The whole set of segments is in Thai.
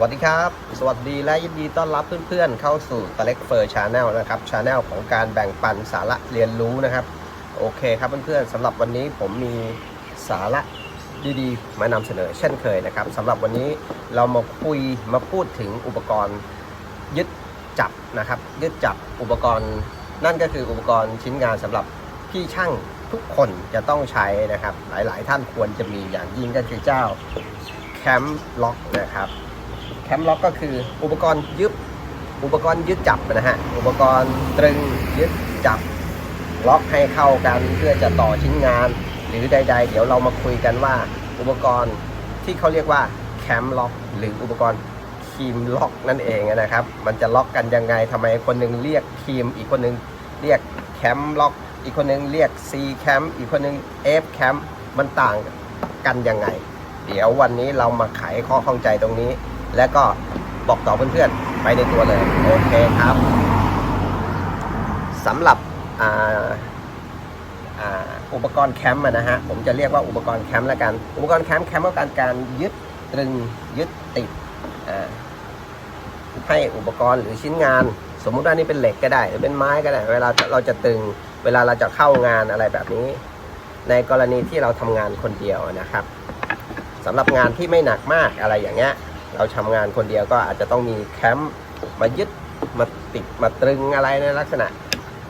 วัสดีครับ สวัสดีและยินดีต้อนรับเพื่อนๆ เข้าสู่ตะเล็กเฟอร์ชาแนลนะครับชาแนลของการแบ่งปันสาระเรียนรู้นะครับ โอเคครับเพื่อนๆสำหรับวันนี้ผมมีสาระดีๆ มานำเสนอเช่นเคยนะครับสำหรับวันนี้เรามาคุยมาพูดถึงอุปกรณ์ยึดจับนะครับ ยึดจับอุปกรณ์ นั่นก็คืออุปกรณ์ชิ้นงานสำหรับพี่ช่างทุกคนจะต้องใช้นะครับ หลายๆ ท่านควรจะมีอย่างยิ่งก็คือเจ้าแคมล็อกนะครับ แคมล็อกก็คืออุปกรณ์ยึดอุปกรณ์ยึดจับนะฮะ อุปกรณ์ตรึงยึดจับล็อกให้เข้ากันเพื่อจะต่อชิ้นงาน หรือใด ๆ เดี๋ยวเรามาคุยกันว่า อุปกรณ์ที่เขาเรียกว่าแคมล็อก หรืออุปกรณ์คีมล็อกนั่นเองนะครับ มันจะล็อกกันยังไงทำไมคนหนึงเรียกคีม อีกคนหนึงเรียกแคมล็อก อีกคนหนึงเรียก C แคมอีกคนหนึง F แคมมันต่างกันยังไง เดี๋ยววันนี้เรามาไขข้อข้องใจตรงนี้ แล้วก็บอกต่อเพื่อนๆไปในตัวเลย โอเคครับสำหรับอุปกรณ์แคมป์นะฮะผมจะเรียกว่าอุปกรณ์แคมป์ละกัน อุปกรณ์แคมป์แคมป์ก็การการยึดตรึงยึดติดให้อุปกรณ์หรือชิ้นงาน สมมุติว่านี่เป็นเหล็กก็ได้ หรือเป็นไม้ก็ได้ เวลาเราจะตึงเวลาเราจะเข้างานอะไรแบบนี้ ในกรณีที่เราทำงานคนเดียวนะครับสำหรับงานที่ไม่หนักมากอะไรอย่างเงี้ย เราทำงานคนเดียวก็อาจจะต้องมีแคมป์มายึดมาติดมาตรึงอะไรในลักษณะ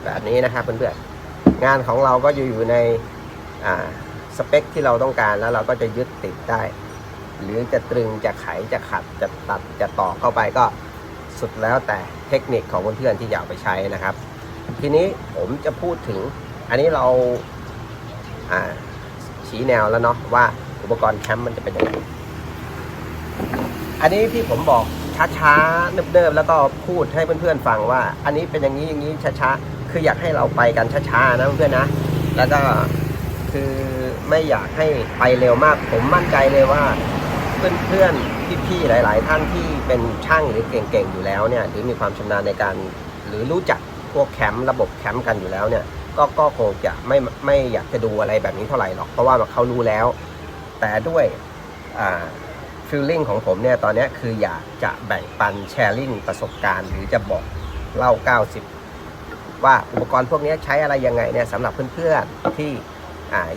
แบบนี้นะครับเพื่อนๆงานของเราก็อยู่อยู่ในอ่าสเปคที่เราต้องการแล้วเราก็จะยึดติดได้ หรือจะตรึงจะไขจะขัดจะตัดจะต่อเข้าไปก็สุดแล้วแต่เทคนิคของเพื่อนๆที่อยากไปใช้นะครับ ทีนี้ผมจะพูดถึงอันนี้เราอ่าชี้แนวแล้วเนาะว่าอุปกรณ์แคมป์มันจะเป็นยังไง อันนี้ที่ผมบอกช้าๆเนิบๆแล้วก็พูดให้เพื่อนๆฟังว่า อันนี้เป็นอย่างนี้อย่างนี้ช้าๆคืออยากให้เราไปกันช้าๆนะเพื่อนๆนะ แล้วก็คือไม่อยากให้ไปเร็วมาก ผมมั่นใจเลยว่า เพื่อนๆพี่ๆหลาย ๆ ท่านที่เป็นช่างหรือเก่งๆอยู่แล้วเนี่ยหรือมีความชำนาญในการหรือรู้จักพวกแคมป์ระบบแคมป์กันอยู่แล้วเนี่ยก็ก็คงจะไม่ไม่อยากจะดูอะไรแบบนี้เท่าไหร่หรอกเพราะว่าเขารู้แล้ว แต่ด้วยอ่า ฟีลลิ่งของผมเนี่ยตอนนี้คืออยากจะแบ่งปันแชร์ลิงประสบการณ์ หรือจะบอกเล่า 90 ว่าอุปกรณ์พวกนี้ใช้อะไรยังไงเนี่ยสำหรับเพื่อนๆที่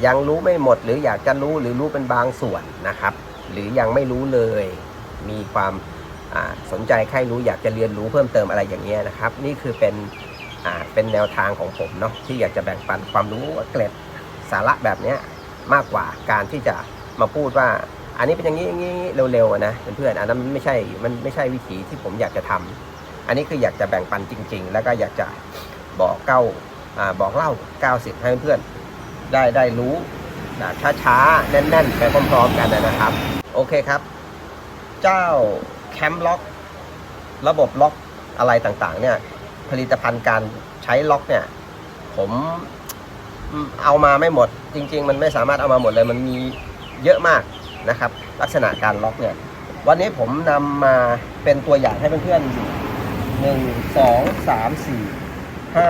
ยังรู้ไม่หมด หรืออยากจะรู้หรือรู้เป็นบางส่วนนะครับ หรือยังไม่รู้เลย มีความสนใจใครรู้อยากจะเรียนรู้เพิ่มเติมอะไรอย่างเงี้ยนะครับ นี่คือเป็นเป็นแนวทางของผมเนาะที่อยากจะแบ่งปันความรู้เกร็ดสาระแบบนี้มากกว่าการที่จะมาพูดว่า อันนี้เป็นอย่างนี้อย่างนี้เร็วๆนะเพื่อนๆอันนั้นมันไม่ใช่มันไม่ใช่วิธีที่ผมอยากจะทำอันนี้คืออยากจะแบ่งปันจริง ๆ แล้วก็อยากจะบอกเก้าอ่าบอกเล่า 90 ให้เพื่อนๆได้ได้รู้ช้าๆแน่นๆไปพร้อมๆกันนะครับ โอเคครับ เจ้าแคมล็อกระบบล็อกอะไรต่างๆ เนี่ย ผลิตภัณฑ์การใช้ล็อกเนี่ย ผมเอามาไม่หมด จริง ๆ มันไม่สามารถเอามาหมดเลย มันมีเยอะมาก นะครับ ลักษณะการล็อกเนี่ย วันนี้ผมนำมาเป็นตัวอย่างให้เพื่อนๆหนึ่งสองสามสี่ห้า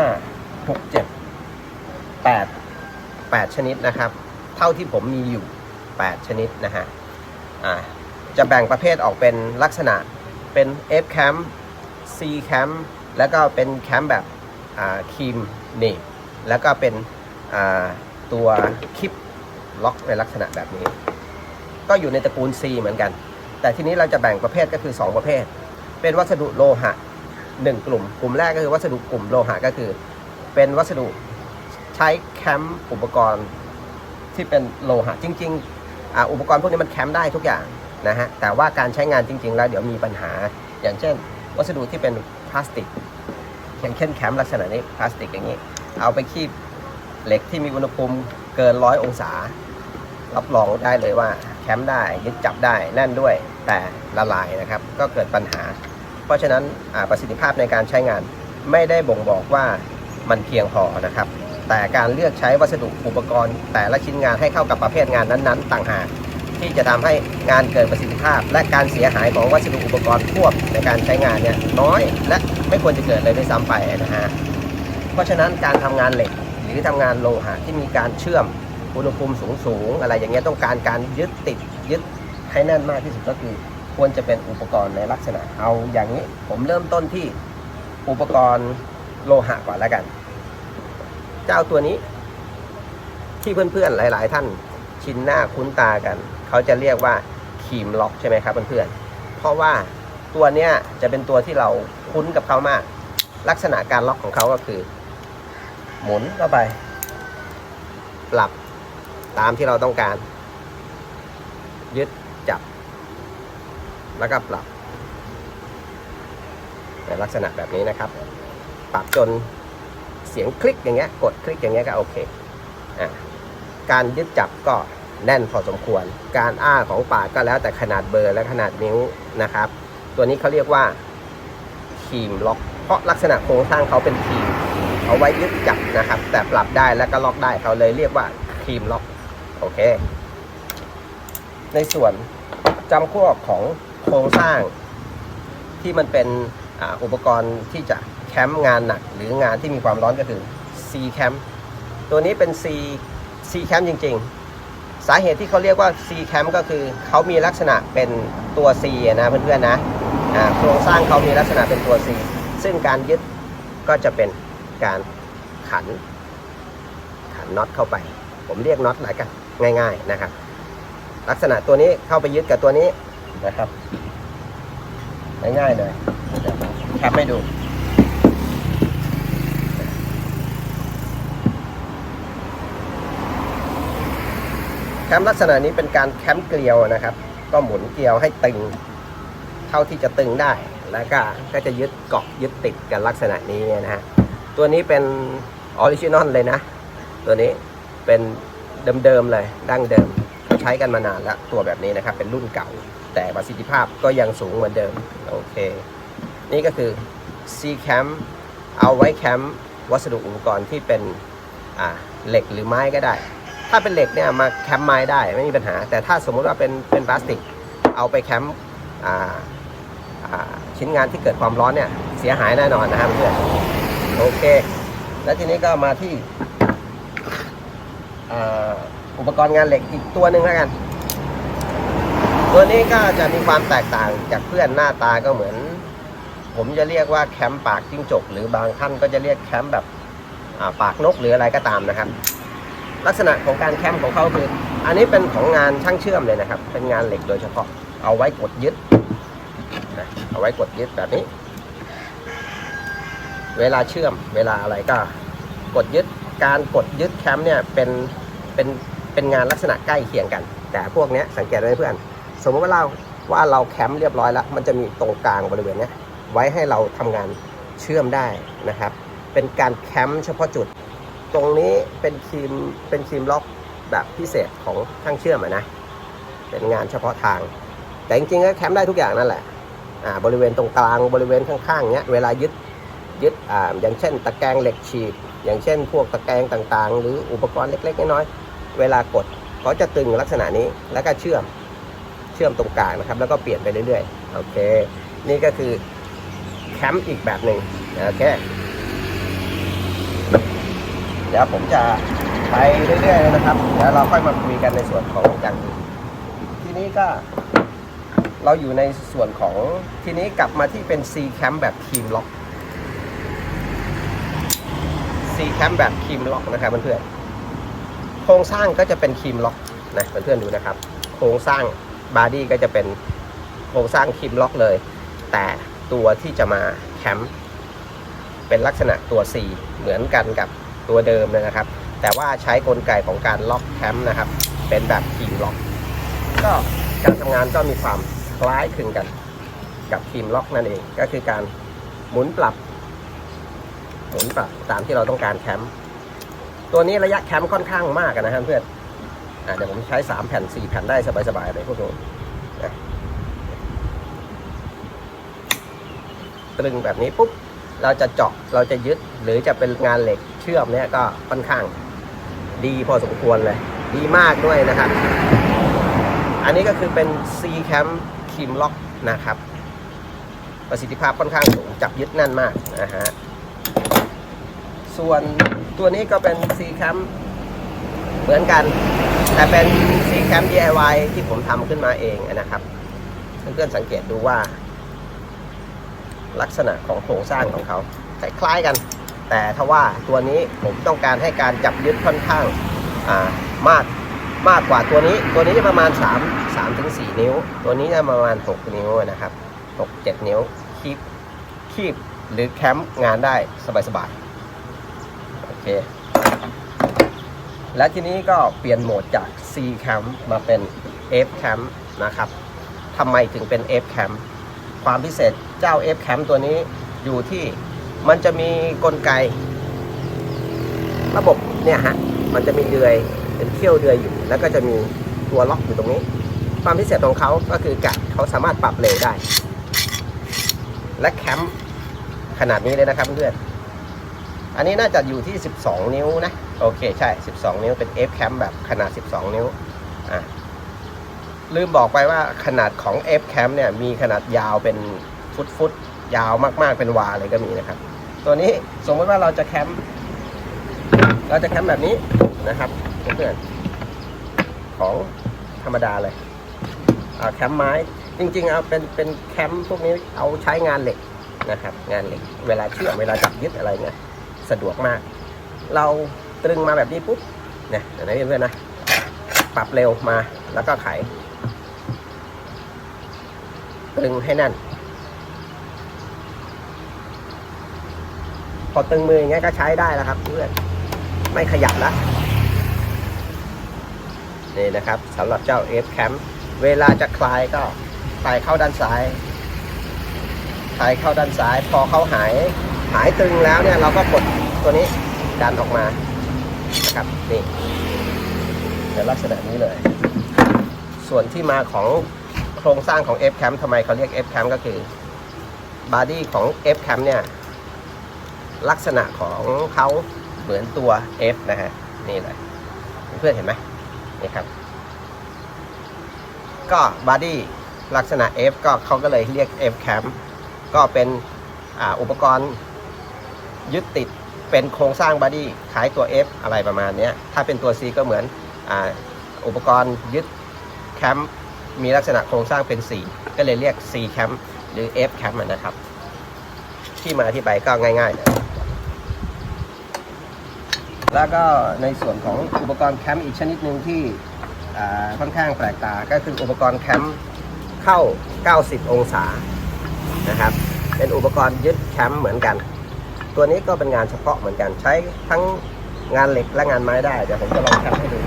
หกเจ็ดแปดแปดชนิดนะครับ เท่าที่ผมมีอยู่แปดชนิดนะฮะอ่าจะแบ่งประเภทออกเป็นลักษณะเป็น F cam C cam แล้วก็เป็นแคมแบบครีมเนบแล้วก็เป็นตัวคลิปล็อกในลักษณะแบบนี้ ก็อยู่ในตระกูล C เหมือนกัน แต่ทีนี้เราจะแบ่งประเภทก็คือ 2 ประเภท เป็นวัสดุโลหะ 1 กลุ่ม กลุ่มแรกก็คือวัสดุกลุ่มโลหะก็คือ เป็นวัสดุใช้แคมป์อุปกรณ์ที่เป็นโลหะจริงๆอ,อุปกรณ์พวกนี้มันแคมป์ได้ทุกอย่างนะฮะแต่ว่าการใช้งานจริง ๆ แล้วเดี๋ยวมีปัญหา อย่างเช่น วัสดุที่เป็นพลาสติก อย่างเช่นแคมป์ลักษณะนี้พลาสติกอย่างนี้ เอาไปคีบเหล็กที่มีอุณหภูมิเกินร้อยองศา รับรองได้เลยว่า มป์ได้ยึดจับได้แน่นด้วยแต่ละลายนะครับ ก็เกิดปัญหา เพราะฉะนั้นประสิทธิภาพในการใช้งานไม่ได้บ่งบอกว่ามันเพียงพอนะครับ แต่การเลือกใช้วัสดุอุปกรณ์ แต่ละชิ้นงานให้เข้ากับประเภทงานนั้น ๆ ต่างหากที่จะทำให้งานเกิดประสิทธิภาพ และการเสียหายของวัสดุอุปกรณ์ควบในการใช้งานเนี่ยน้อยและไม่ควรจะเกิดเลยด้วยซ้ำไปนะฮะเพราะฉะนั้นการทำงานเหล็กหรือทำงานโลหะที่มีการเชื่อม อุณหภูมิสูงสูงอะไรอย่างเงี้ยต้องการการยึดติดยึดให้แน่นมากที่สุดก็คือควรจะเป็นอุปกรณ์ในลักษณะเอาอย่างนี้ ผมเริ่มต้นที่อุปกรณ์โลหะก่อนแล้วกัน เจ้าตัวนี้ ที่เพื่อนๆหลาย ๆ ท่านชินหน้าคุ้นตากัน เขาจะเรียกว่าครีมล็อกใช่ไหมครับเพื่อนๆเพราะว่าตัวเนี้ยจะเป็นตัวที่เราคุ้นกับเขามาก ลักษณะการล็อกของเขาก็คือ หมุนเข้าไป ปรับ ตามที่เราต้องการ ยึดจับ แล้วก็ปรับในลักษณะแบบนี้นะครับ ปรับจนเสียงคลิกอย่างเงี้ยกดคลิกอย่างเงี้ยก็โอเคอะการยึดจับก็แน่นพอสมควร การอ้าของปากก็แล้วแต่ขนาดเบอร์และขนาดนิ้วนะครับ ตัวนี้เขาเรียกว่าครีมล็อก เพราะลักษณะโครงสร้างเขาเป็นครีมเอาไว้ยึดจับนะครับ แต่ปรับได้แล้วก็ล็อกได้เขาเลยเรียกว่าครีมล็อก โอเค ในส่วนจำพวกของโครงสร้างที่มันเป็นอ,อุปกรณ์ที่จะแคมป์งานหนัก หรืองานที่มีความร้อนก็คือ C Camp ตัวนี้เป็น C C Camp จริง ๆ สาเหตุที่เขาเรียกว่า C Camp ก็คือเขามีลักษณะเป็นตัว C นะเพื่อนๆนะโครงสร้างเขามีลักษณะเป็นตัว C ซึ่งการยึดก็จะเป็นการขัน ขันน็อตเข้าไป ผมเรียกน็อตหลายกัน ง่าย ๆนะครับ ลักษณะตัวนี้เข้าไปยึดกับตัวนี้นะครับ ง่ายๆเลยแคปให้ดูแคมลักษณะนี้เป็นการแคมเกลียวนะครับ ก็หมุนเกลียวให้ตึงเท่าที่จะตึงได้แล้วก็ก็จะยึดเกาะยึดติดกันลักษณะนี้นะฮะตัวนี้เป็นออริจินอลเลยนะ ตัวนี้เป็น เดิมๆเลยดั้งเดิมเขาใช้กันมานานแล้วตัวแบบนี้นะครับ เป็นรุ่นเก่า แต่ประสิทธิภาพก็ยังสูงเหมือนเดิม โอเค นี่ก็คือ C Cam เอาไว้แคมป์วัสดุอุปกรณ์ที่เป็นเหล็กหรือไม้ก็ได้ ถ้าเป็นเหล็กเนี่ยมาแคมป์ไม้ได้ไม่มีปัญหา แต่ถ้าสมมุติว่าเป็นเป็นพลาสติก เอาไปแคมป์ชิ้นงานที่เกิดความร้อนเนี่ยเสียหายแน่นอนนะครับเพื่อนโอเค แล้วทีนี้ก็มาที่ อุปกรณ์งานเหล็กอีกตัวหนึ่งแล้วกัน ตัวนี้ก็จะมีความแตกต่างจากเพื่อนหน้าตาก็เหมือน ผมจะเรียกว่าแคมป์ปากจิ้งจก หรือบางท่านก็จะเรียกแคมป์แบบปากนกหรืออะไรก็ตามนะครับ ลักษณะของการแคมป์ของเขาคือ อันนี้เป็นของงานช่างเชื่อมเลยนะครับ เป็นงานเหล็กโดยเฉพาะเอาไว้กดยึดนะเอาไว้กดยึดแบบนี้ เวลาเชื่อมเวลาอะไรก็กดยึด การกดยึดแคมป์เนี่ยเป็นเป็นเป็นงานลักษณะใกล้เคียงกัน แต่พวกนี้สังเกตไว้เพื่อน สมมติว่าเราว่าเราแคมป์เรียบร้อยแล้ว มันจะมีตรงกลางบริเวณนี้ไว้ให้เราทำงานเชื่อมได้นะครับ เป็นการแคมป์เฉพาะจุด ตรงนี้เป็นครีมเป็นครีมล็อกแบบพิเศษของช่างเชื่อมอะนะเป็นงานเฉพาะทาง แต่จริงๆก็แคมป์ได้ทุกอย่างนั่นแหละอ่าบริเวณตรงกลางบริเวณข้างๆเนี้ยเวลายึดยึดอ่าอย่างเช่น ตะแกรงเหล็กฉีด อย่างเช่น พวกตะแกรงต่างๆ หรืออุปกรณ์เล็ก ๆ น้อยๆเวลากดเขาจะตึงลักษณะนี้แล้วก็เชื่อมเชื่อมตรงกลางนะครับ แล้วก็เปลี่ยนไปเรื่อยๆโอเค นี่ก็คือแคมป์อีกแบบหนึ่งโอเคเดี๋ยวผมจะไปเรื่อยๆนะครับเดี๋ยวเราค่อยมาคุยกันในส่วนของอย่างอื่นทีนี้ก็ เราอยู่ในส่วนของทีนี้กลับมาที่เป็น C Camp แบบทีมล็อก C Camp แบบทีมล็อกนะครับเพื่อนๆโครงสร้างก็จะเป็นทีมล็อกนะเพื่อนๆดูนะครับ โครงสร้างบอดี้ก็จะเป็นโครงสร้างทีมล็อกเลย แต่ตัวที่จะมาแคมเป็นลักษณะตัว C เหมือนกันกับตัวเดิมเลยนะครับ แต่ว่าใช้กลไกของการล็อกแคมนะครับ เป็นแบบทีมล็อก ก็การทำงานก็มีความคล้ายคลึงกันกับทีมล็อกนั่นเอง ก็คือการหมุนปรับ หมุนปรับตามที่เราต้องการแคมป์ตัวนี้ระยะแคมป์ค่อนข้างมากนะครับเพื่อนเดี๋ยวผมใช้3แผ่น4แผ่นได้สบายๆเลยพวกนี้นตรึงแบบนี้ปุ๊บเราจะเจาะเราจะยึดหรือจะเป็นงานเหล็กเชื่อมเนี่ยก็ค่อนข้างดีพอสมควรเลย ดีมากด้วยนะครับ อันนี้ก็คือเป็น C Cam คิมล็อกนะครับ ประสิทธิภาพค่อนข้างสูงจับยึดแน่นมากนะฮะ ส่วนตัวนี้ก็เป็น C Cam เหมือนกัน แต่เป็น C Cam DIY ที่ผมทำขึ้นมาเองนะครับเพื่อนๆสังเกตดูว่า ลักษณะของโครงสร้างของเขาคล้ายๆกัน แต่ถ้าว่าตัวนี้ผมต้องการให้การจับยึดค่อนข้างมากมากกว่าตัวนี้ ตัวนี้จะประมาณ 3 3ถึง4นิ้ว ตัวนี้จะประมาณ 6 นิ้วนะครับ 6 7 นิ้วคีบคีบหรือแคมป์งานได้สบายๆ เค และทีนี้ก็เปลี่ยนโหมดจาก C Camp มาเป็น F Camp นะครับทำไมถึงเป็น F Camp ความพิเศษเจ้า F Camp ตัวนี้อยู่ที่มันจะมีกลไก ระบบเนี่ยฮะ มันจะมีเดือยเป็นเขี้ยวเดือยอยู่ แล้วก็จะมีตัวล็อกอยู่ตรงนี้ ความพิเศษของเขาก็คือกะเขาสามารถปรับเร็วได้ และแคมป์ขนาดนี้เลยนะครับเพื่อน อันนี้น่าจะอยู่ที่ 12 นิ้วนะ โอเคใช่ 12 นิ้วเป็น F-Cam แบบขนาด 12 นิ้วอะลืมบอกไปว่าขนาดของ F-Cam เนี่ยมีขนาดยาวเป็นฟุตฟุตยาวมากๆเป็นวาเลยก็มีนะครับ ตัวนี้สมมติว่าเราจะแคมป์เราจะแคมป์แบบนี้นะครับเพื่อนของธรรมดาเลยอ่าแคมป์ไม้จริงๆเอาเป็นเป็นแคมป์พวกนี้เอาใช้งานเหล็กนะครับ งานเหล็กเวลาเชื่อมเวลาจับยึดอะไรเนี่ย สะดวกมาก เราตรึงมาแบบนี้ปุ๊บเนี่ยเดี๋ยวนะเพื่อนๆนะปรับเร็วมาแล้วก็ไขตรึงให้แน่นพอตึงมืออย่างเงี้ยก็ใช้ได้แล้วครับเพื่อนไม่ขยับแล้วนี่นะครับสำหรับเจ้า F Camp เวลาจะคลายก็คลายเข้าด้านซ้าย คลายเข้าด้านซ้าย พอเข้าหาย หายตึงแล้วเนี่ยเราก็กดตัวนี้ดันออกมานะครับนี่ในลักษณะนี้เลย ส่วนที่มาของโครงสร้างของ F cam ทำไมเขาเรียก F cam ก็คือบอดี้ของ F cam เนี่ยลักษณะของเขาเหมือนตัว F นะฮะนี่เลยเพื่อนเห็นไหมนี่ครับ ก็บอดี้ลักษณะ F ก็เขาก็เลยเรียก F cam ก็เป็นออุปกรณ์ ยึดติดเป็นโครงสร้างบอดี้คล้ายตัว F อะไรประมาณนี้ถ้าเป็นตัว C ก็เหมือนออุปกรณ์ยึดแคมมีลักษณะโครงสร้างเป็น 4 ก็เลยเรียก C cam หรือ F cam อะนะครับ ที่มาที่ไปก็ง่ายๆเลยแล้วก็ในส่วนของอุปกรณ์แคมป์อีกชนิดหนึ่งที่ค่อนข้างแปลกตา ก็คืออุปกรณ์แคมป์เข้า 90 องศานะครับ เป็นอุปกรณ์ยึดแคมป์เหมือนกัน ตัวนี้ก็เป็นงานเฉพาะเหมือนกันใช้ทั้งงานเหล็กและงานไม้ได้ เดี๋ยวผมจะลองแคมป์ให้ดู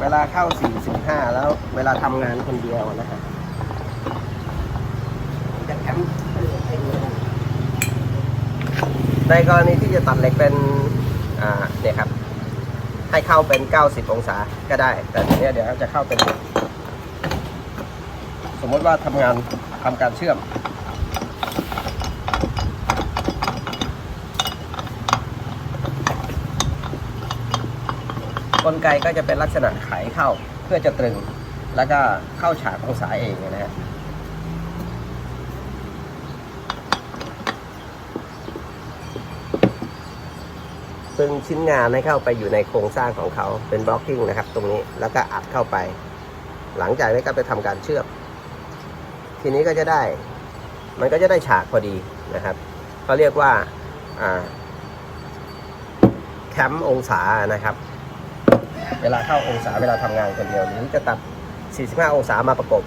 เวลาเข้า 45 แล้วเวลาทำงานคนเดียวนะฮะจะแคมป์ในะครับในกรณีที่จะตัดเหล็กเป็นเนี่ยครับ ให้เข้าเป็น 90 องศาก็ได้ แต่ทีเนี้ยเดี๋ยวจะเข้าเป็น สมมติว่าทำงานทำการเชื่อม กลไกก็จะเป็นลักษณะไขเข้าเพื่อจะตรึง แล้วก็เข้าฉากองศายเองนะฮะซึ่งชิ้นงานให้เข้าไปอยู่ในโครงสร้างของเขาเป็นบล็อกกิ้งนะครับ ตรงนี้แล้วก็อัดเข้าไป หลังจากนี้ก็ไปทำการเชื่อม ทีนี้ก็จะได้ มันก็จะได้ฉากพอดีนะครับเขาเรียกว่าแคมป์องศานะครับ เวลาเข้าองศาเวลาทำงานคนเดียวหรือจะตัด 45 องศามาประกบ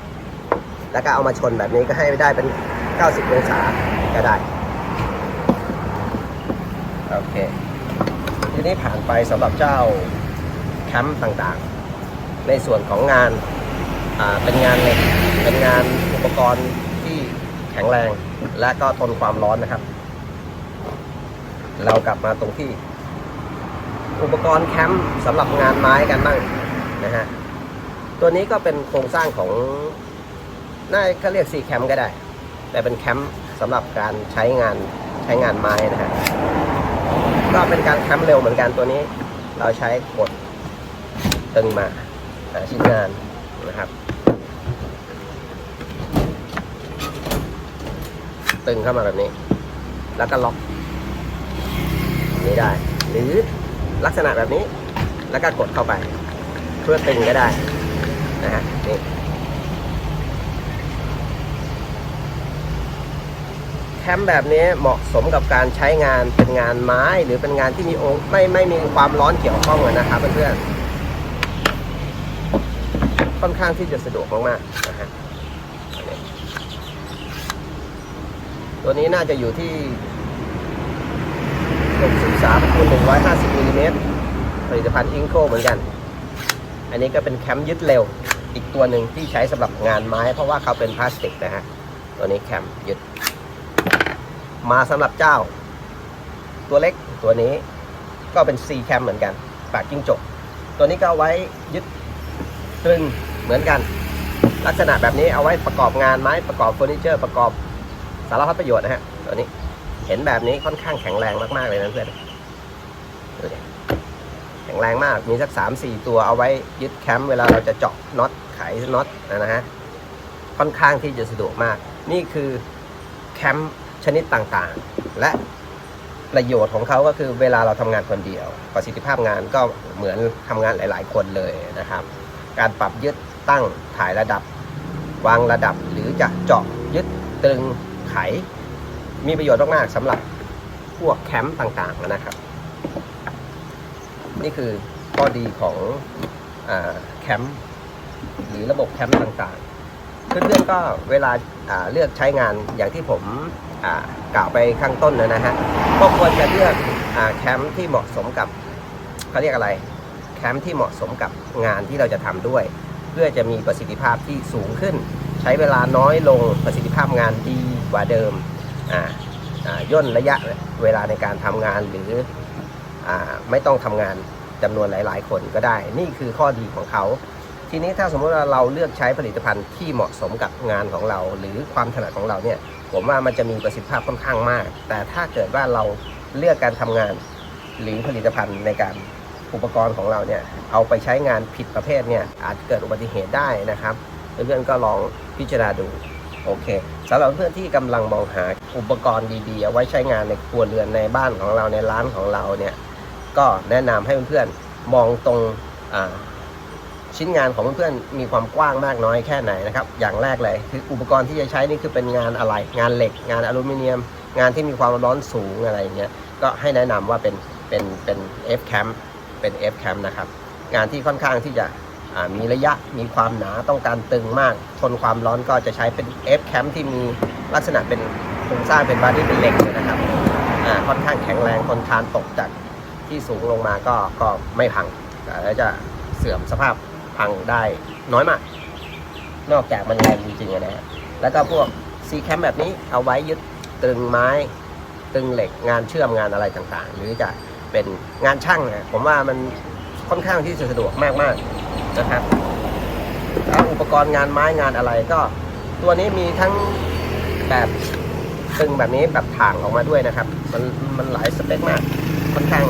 แล้วก็เอามาชนแบบนี้ก็ให้ได้เป็น 90 องศาก็ได้โอเคทีนี้ผ่านไปสำหรับเจ้าแคมป์ต่างๆ ในส่วนของงานเป็นงานเหล็กเป็นงาน อุปกรณ์ที่แข็งแรงและก็ทนความร้อนนะครับ เรากลับมาตรงที่ อุปกรณ์แคมป์สำหรับงานไม้กันบ้างนะฮะตัวนี้ก็เป็นโครงสร้างของน่าเขาเรียกซีแคมป์ก็ได้ แต่เป็นแคมป์สำหรับการใช้งานใช้งานไม้นะฮะก็เป็นการแคมป์เร็วเหมือนกันตัวนี้ เราใช้กดตึงมาหาชิ้นงานนะครับ ตึงเข้ามาแบบนี้ แล้วก็ล็อกนี้ได้ หรือลักษณะแบบนี้ แล้วก็กดเข้าไปคพื่อตึงก็ได้นะฮะนี่แคมป์แบบนี้เหมาะสมกับการใช้งานเป็นงานไม้หรือเป็นงานที่มีองค์ไม่ไม่มีความร้อนเกี่ยวข้องเลยนะครับเพื่อนๆค่อนข้างที่จะสะดวกมากๆนะฮะ ตัวนี้น่าจะอยู่ที่ 63คูณ150มิลลิเมตรผลิตภัณฑ์อิงโคเหมือนกัน อันนี้ก็เป็นแคมยึดเร็ว อีกตัวหนึ่งที่ใช้สำหรับงานไม้ เพราะว่าเขาเป็นพลาสติกนะฮะ ตัวนี้แคมยึด มาสำหรับเจ้า ตัวเล็กตัวนี้ก็เป็น C แคมเหมือนกัน ปากจิ้งจก ตัวนี้ก็เอาไว้ยึดตรึงเหมือนกัน ลักษณะแบบนี้เอาไว้ประกอบงานไม้ประกอบเฟอร์นิเจอร์ประกอบ สารพัดประโยชน์นะฮะตัวนี้เห็นแบบนี้ค่อนข้างแข็งแรงมากๆเลยนะเพื่อนดูดิแข็งแรงมากมีสักสามสี่ตัวเอาไว้ยึดแคมป์เวลาเราจะเจาะน็อตไขน็อตนะฮะค่อนข้างที่จะสะดวกมาก นี่คือแคมป์ชนิดต่างๆ และประโยชน์ของเขาก็คือเวลาเราทำงานคนเดียว ประสิทธิภาพงานก็เหมือนทำงานหลาย ๆ คนเลยนะครับ การปรับยึดตั้งถ่ายระดับ วางระดับหรือจะเจาะยึดตึง ไข มีประโยชน์มากๆสำหรับพวกแคมป์ต่างๆนะครับ นี่คือข้อดีของอแคมป์หรือระบบแคมป์ต่างๆ เพื่อนๆก็เวลาเลือกใช้งานอย่างที่ผมกล่าวไปข้างต้นนะนะฮะก็ควรจะเลือกอแคมป์ที่เหมาะสมกับเขาเรียกอะไรแคมป์ที่เหมาะสมกับงานที่เราจะทำด้วย เพื่อจะมีประสิทธิภาพที่สูงขึ้น ใช้เวลาน้อยลงประสิทธิภาพงานดีกว่าเดิมอ่าอ่าย่นระยะเวลาในการทำงานหรืออาไม่ต้องทำงานจำนวนหลาย ๆ คนก็ได้ นี่คือข้อดีของเขา ทีนี้ถ้าสมมติว่าเราเลือกใช้ผลิตภัณฑ์ที่เหมาะสมกับงานของเรา หรือความถนัดของเราเนี่ยผมว่ามันจะมีประสิทธิภาพค่อนข้างมาก แต่ถ้าเกิดว่าเราเลือกการทำงานหรือผลิตภัณฑ์ในการอุปกรณ์ของเราเนี่ยเอาไปใช้งานผิดประเภทเนี่ยอาจเกิดอุบัติเหตุได้นะครับเพื่อนๆก็ลอง พิจารณาดูโอเคสำหรับเพื่อนที่กำลังมองหาอุปกรณ์ดีๆเอาไว้ใช้งานในครัวเรือนในบ้านของเราในร้านของเราเนี่ยก็แนะนำให้เพื่อนๆมองตรงอ่าชิ้นงานของเพื่อนๆมีความกว้างมากน้อยแค่ไหนนะครับ อย่างแรกเลยคืออุปกรณ์ที่จะใช้นี่คือเป็นงานอะไร งานเหล็ก งานอลูมิเนียม งานที่มีความร้อนสูงอะไรอย่างเงี้ยก็ให้แนะนำว่าเป็นเป็นเป็น F cam เป็น F cam นะครับ งานที่ค่อนข้างที่จะ มีระยะมีความหนาต้องการตึงมาก ทนความร้อนก็จะใช้เป็น F cam ที่มีลักษณะเป็นโครงสร้างเป็นบาดี้เป็นเหล็กนะครับค่อนข้างแข็งแรงทนทานตกจากที่สูงลงมาก็ก็ไม่พังแต่จะเสื่อมสภาพพังได้น้อยมาก นอกจากมันแรงจริงๆนะฮะแล้วก็พวก C cam แบบนี้เอาไว้ยึดตึงไม้ตึงเหล็กงานเชื่อมงานอะไรต่างๆ หรือจะเป็นงานช่างนะผมว่ามันค่อนข้างที่จะสะดวกมากๆ นะครับแล้วอุปกรณ์งานไม้งานอะไรก็ ตัวนี้มีทั้งแบบตึงแบบนี้แบบถ่างออกมาด้วยนะครับ มันมันหลายสเปคมาก ค่อนข้าง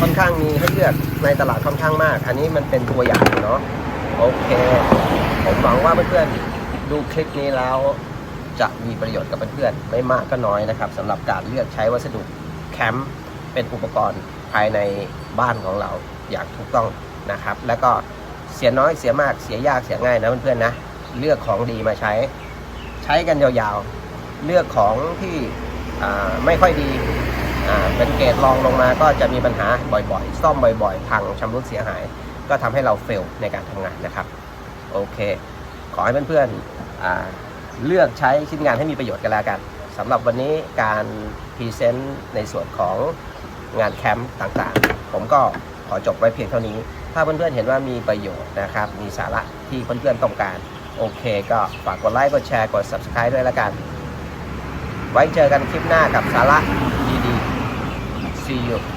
ค่อนข้างมีให้เลือกในตลาดค่อนข้างมาก อันนี้มันเป็นตัวอย่างเนาะโอเค ผมหวังว่าเพื่อนๆดูคลิปนี้แล้วจะมีประโยชน์กับเพื่อนๆไม่มากก็น้อยนะครับสำหรับการเลือกใช้วัสดุแคมป์เป็นอุปกรณ์ภายในบ้านของเราอย่างถูกต้องนะครับ แล้วก็ เสียน้อยเสียมากเสียยากเสียง่ายนะเพื่อนๆนะ เลือกของดีมาใช้ ใช้กันยาวๆ เลือกของที่ไม่ค่อยดีเป็นเกรดรองลงมาก็จะมีปัญหาบ่อยๆ ซ่อมบ่อยๆ พังชำรุดเสียหาย ก็ทำให้เราเฟลในการทำงานนะครับ โอเค ขอให้เพื่อนๆเลือกใช้ชิ้นงานให้มีประโยชน์กันแล้วกันสำหรับวันนี้การพรีเซนต์ในส่วนของงานแคมป์ต่างๆ ผมก็ อจบไว้เพียงเท่านี้ ถ้าเพื่อนๆเห็นว่ามีประโยชน์นะครับ มีสาระที่เพื่อนๆต้องการ โอเค ก็ฝากกดไลค์กดแชร์กด subscribe ด้วยละกัน ไว้เจอกันคลิปหน้ากับสาระดีๆ see you